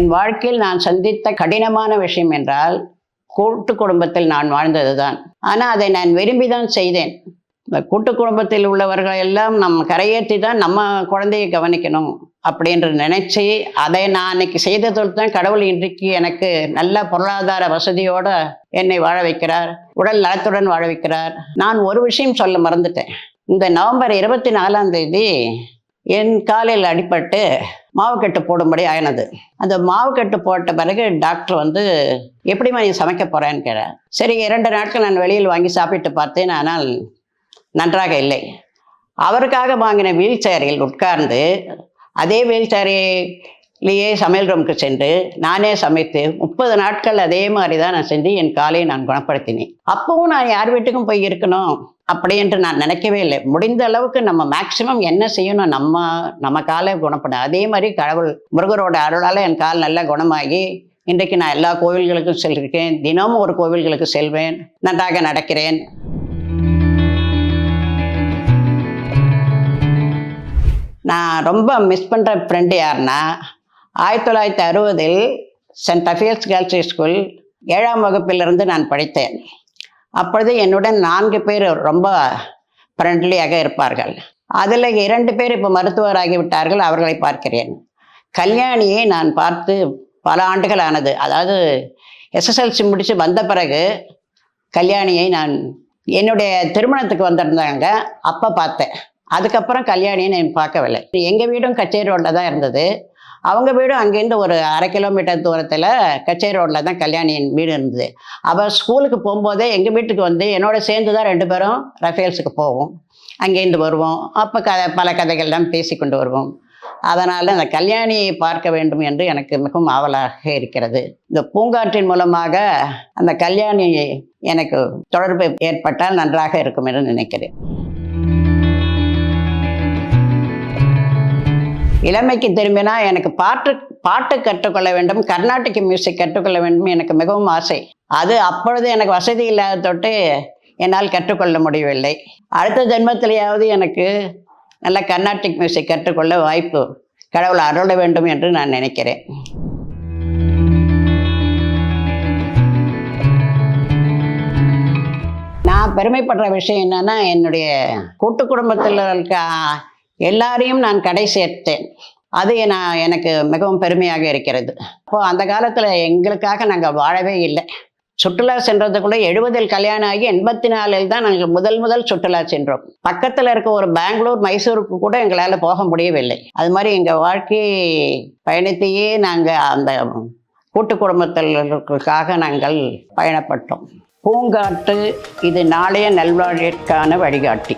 என் வாழ்க்கையில் நான் சந்தித்த கடினமான விஷயம் என்றால் கூட்டு குடும்பத்தில் நான் வாழ்ந்தது தான் ஆனால் அதை நான் விரும்பி தான் செய்தேன். இந்த கூட்டு குடும்பத்தில் உள்ளவர்கள் எல்லாம் நம் கரையேற்றி தான் நம்ம குழந்தையை கவனிக்கணும் அப்படின்று நினைச்சு அதை நான் அன்னைக்கு செய்ததோடு தான் கடவுள் இன்றைக்கு எனக்கு நல்ல பொருளாதார வசதியோடு என்னை வாழ வைக்கிறார் உடல் நலத்துடன் வாழ வைக்கிறார். நான் ஒரு விஷயம் சொல்ல மறந்துட்டேன். இந்த நவம்பர் இருபத்தி நாலாம் தேதி என் காலையில் அடிபட்டு மாவுக்கட்டு போடும்படி ஆயினது. அந்த மாவுக்கட்டு போட்ட பிறகு டாக்டர் வந்து எப்படிம்மா நீ சமைக்க போறேன்னு கேட்டேன் சரி இரண்டு நாட்கள் நான் வெளியில் வாங்கி சாப்பிட்டு பார்த்தேன். ஆனால் நன்றாக இல்லை. அவருக்காக வாங்கின வீல் சேரில் உட்கார்ந்து அதே வீல் இல்லையே சமையல் ரூமுக்கு சென்று நானே சமைத்து முப்பது நாட்கள் அதே மாதிரி தான் நான் செஞ்சு என் காலை நான் குணப்படுத்தினேன். அப்பவும் நான் யார் வீட்டுக்கும் போய் இருக்கணும்? அப்படி என்று நான் நினைக்கவே இல்லை. முடிந்த அளவுக்கு நம்ம மேக்சிமம் என்ன செய்யணும்? நம்ம நம்ம காலை குணப்படும் அதே மாதிரி கடவுள் முருகரோட அருளால் என் கால் நல்லா குணமாகி இன்றைக்கு நான் எல்லா கோவில்களுக்கும் செல்கிறேன். தினமும் ஒரு கோவில்களுக்கு செல்வேன். நன்றாக நடக்கிறேன். நான் ரொம்ப மிஸ் பண்ணுற ஃப்ரெண்டு யாருன்னா ஆயிரத்தி தொள்ளாயிரத்தி அறுபதில் சென்ட் அஃபியர்ஸ் கேர்ள்ஸ் ஸ்கூல் ஏழாம் வகுப்பிலிருந்து நான் படித்தேன். அப்பொழுது என்னுடன் நான்கு பேர் ரொம்ப ஃப்ரெண்ட்லியாக இருப்பார்கள். அதில் இரண்டு பேர் இப்போ மருத்துவராகி விட்டார்கள் அவர்களை பார்க்கிறேன். கல்யாணியை நான் பார்த்து பல ஆண்டுகள் ஆனது. அதாவது எஸ்எஸ்எல்சி முடித்து வந்த பிறகு கல்யாணியை நான் என்னுடைய திருமணத்துக்கு வந்திருந்தாங்க. அப்போ பார்த்தேன். அதுக்கப்புறம் கல்யாணியை நான் பார்க்கவில்லை. எங்கள் வீடும் கச்சேரி ரோட்டில் தான் இருந்தது. அவங்க வீடும் அங்கேருந்து ஒரு அரை கிலோமீட்டர் தூரத்தில் கச்சேரி ரோட்டில் தான் கல்யாணியின் வீடு இருந்தது. அவள் ஸ்கூலுக்கு போகும்போதே எங்கள் வீட்டுக்கு வந்து என்னோட சேர்ந்து தான் ரெண்டு பேரும் ரஃபேல்ஸுக்கு போவோம். அங்கேருந்து வருவோம். அப்போ க பல கதைகள்லாம் பேசி கொண்டு வருவோம். அதனால் அந்த கல்யாணியை பார்க்க வேண்டும் என்று எனக்கு மிகவும் ஆவலாக இருக்கிறது. இந்த பூங்காற்றின் மூலமாக அந்த கல்யாணி எனக்கு தொடர்பு ஏற்பட்டால் நன்றாக இருக்கும் என்று நினைக்கிறேன். இளமைக்கு திரும்பினா எனக்கு பாட்டு பாட்டு கற்றுக்கொள்ள வேண்டும் கர்நாடக மியூசிக் கற்றுக்கொள்ள வேண்டும் எனக்கு மிகவும் ஆசை. அது அப்பொழுது எனக்கு வசதி இல்லாத தொட்டு என்னால் கற்றுக்கொள்ள முடியவில்லை. அடுத்த ஜென்மத்திலேயாவது எனக்கு நல்ல கர்நாடிக் மியூசிக் கற்றுக்கொள்ள வாய்ப்பு கடவுள் அருள வேண்டும் என்று நான் நினைக்கிறேன். நான் பெருமைப்படுற விஷயம் என்னன்னா என்னுடைய கூட்டு குடும்பத்தில் இருக்க எல்லாரையும் நான் கடை சேர்த்தேன் அது நான் எனக்கு மிகவும் பெருமையாக இருக்கிறது. அப்போது அந்த காலத்தில் எங்களுக்காக நாங்கள் வாழவே இல்லை. சுற்றுலா சென்றதுக்குள்ளே எழுபதில் கல்யாணம் ஆகி எண்பத்தி நாலில் தான் நாங்கள் முதல் முதல் சுற்றுலா சென்றோம். பக்கத்தில் இருக்க ஒரு பெங்களூர் மைசூருக்கு கூட எங்களால் போக முடியவில்லை. அது மாதிரி எங்கள் வாழ்க்கை பயணத்தையே நாங்கள் அந்த கூட்டு குடும்பத்தினருக்காக நாங்கள் பயணப்பட்டோம். பூங்காட்டு இது நாளைய நல்வாழ்விற்கான வழிகாட்டி.